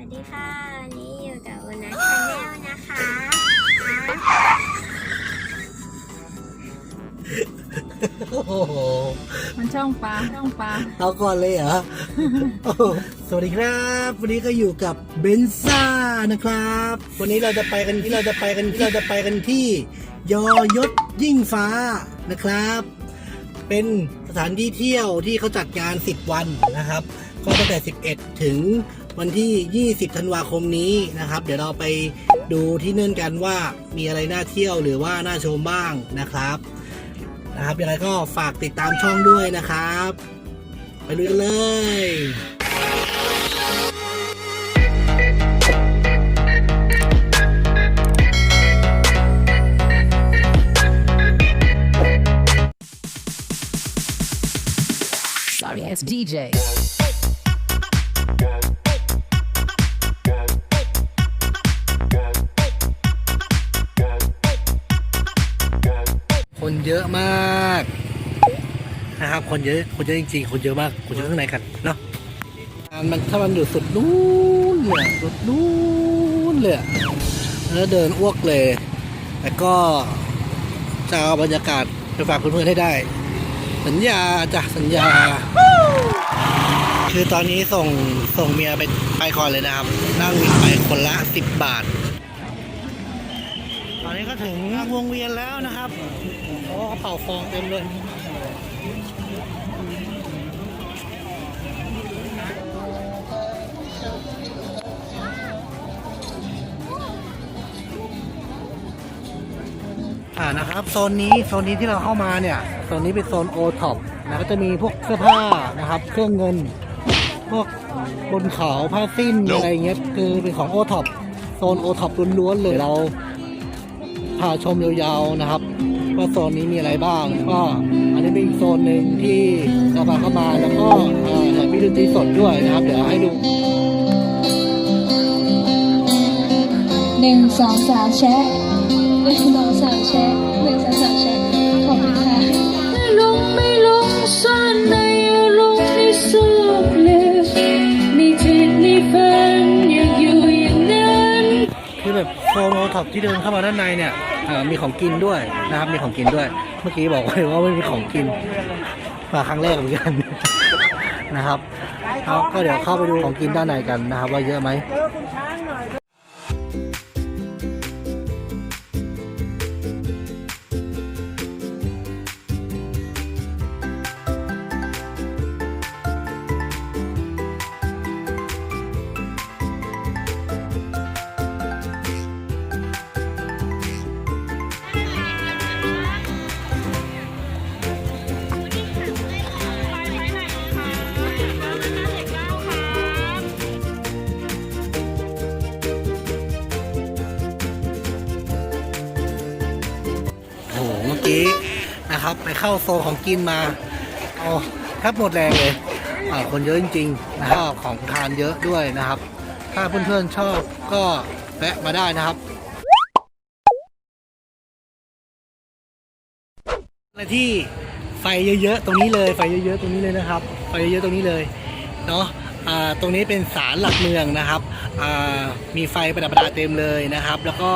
วัสดีค่ะวันนี้อยู่กับอุนัทชาแนลนะคะโอ้โหมันช่องปลาช่องปลาเอาก่อนเลยเหรอโอ้โหสวัสดีครับ วันนี้ก็อยู่กับเบนซ่านะครับ วันนี้เราจะไปกันที่เราจะไปกันที่เราจะไปกันที่ ยอยศยิ่งฟ้านะครับ เป็นส ถานที่เที่ยวที่เขาจัดงาน 10 วันนะครับ ก็ตั้งแต่ 11 ถึงวันที่ 20 ธันวาคมนี้นะครับ เดี๋ยวเราไปดูที่เนื่นกันว่ามีอะไรน่าเที่ยวหรือว่าน่าชมบ้างนะครับนะครับยังไงก็ฝากติดตามช่องด้วยนะครับ ไปดูกันเลย Sorry ass DJ. คนเยอะมากนะครับ คนเยอะ คนเยอะจริงๆ คนเยอะมาก คนเยอะข้างในกันเนาะมันถ้ามันอยู่สุดนู้นเลยสุดนู้นเลยแล้วเดินอ้วกเลย แต่ก็จะเอาบรรยากาศไปฝากเพื่อนๆให้ได้ สัญญาจ้ะสัญญา คือตอนนี้ส่งส่งเมียไปไปก่อนเลยนะครับ นั่งวินไปคนละสิบบาท ตอนนี้ก็ถึงวงเวียนแล้วนะครับโอ้กระเป๋าฟองเต็มเลย อ่านะครับโซนนี้โซนนี้ที่เราเข้ามาเนี่ยโซนนี้เป็นโซนโอท็อปนะก็จะมีพวกเสื้อผ้านะครับ เครื่องเงิน พวกบนเขาผ้าสิ้นอะไรอย่างเงี้ยคือเป็นของโอท็อปโซนโอท็อปล้วนๆเลยเราพาชมยาวๆนะครับว่าโซนนี้มีอะไรบ้างก็อันนี้เป็นอีกโซนหนึ่งที่เราพาเข้ามาแล้วก็เอ่อแถมมีดนตรีสดด้วยนะครับ เดี๋ยวให้ดูหนึ่งสองสามแชะ หนึ่งสองสามแชะหนึ่งสองสามแชะขอบคุณค่ะไม่ลงไม่ลงซ่อนในอารมณ์ที่สุดเลยมีจิตมีฝันอยากอยู่อย่างนั้นคือแบบโซนโอท็อปที่เดินเข้ามาด้านในเนี่ยเอ่อมีของกินด้วยนะครับมีของกินด้วย เมื่อกี้บอกไว้ว่าไม่มีของกินมาครั้งแรกเหมือนกัน นะครับครับก็เดี๋ยวเข้าไปดูของกินด้านในกันนะครับ ว่าเยอะไหม กี้นะครับ ไปเข้าโซนของกินมาโอ้แทบหมดแรงเลยคนเยอะจริงๆนะครับของทานเยอะด้วยนะครับ ถ้าเพื่อนๆชอบก็แวะมาได้นะครับอะที่ไฟเยอะๆตรงนี้เลยไฟเยอะๆตรงนี้เลยนะครับไฟเยอะๆตรงนี้เลยเนาะตรงนี้เป็นศาลหลักเมืองนะครับมีไฟประดับประดาเต็มเลยนะครับ แล้วก็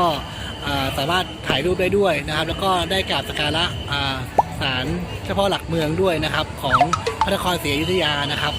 สามารถถ่ายรูปได้ด้วยนะครับ แล้วก็ได้กราบสักการะอ่าศาลเฉพาะหลักเมืองด้วยนะครับ ของพระนครศรีอยุธยานะครับ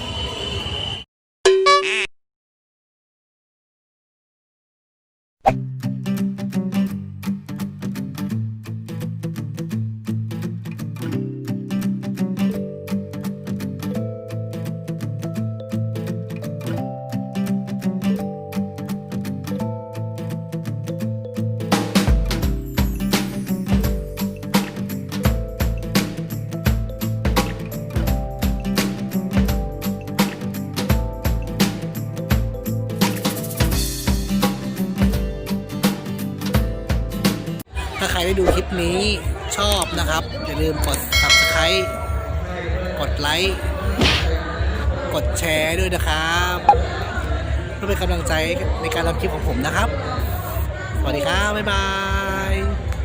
ได้ดูคลิปนี้ชอบนะครับ อย่าลืมกด subscribe กดไลค์กดแชร์ด้วยนะครับเพื่อเป็นกำลังใจในการทำคลิปของผมนะครับ สวัสดีครับ บ๊ายบาย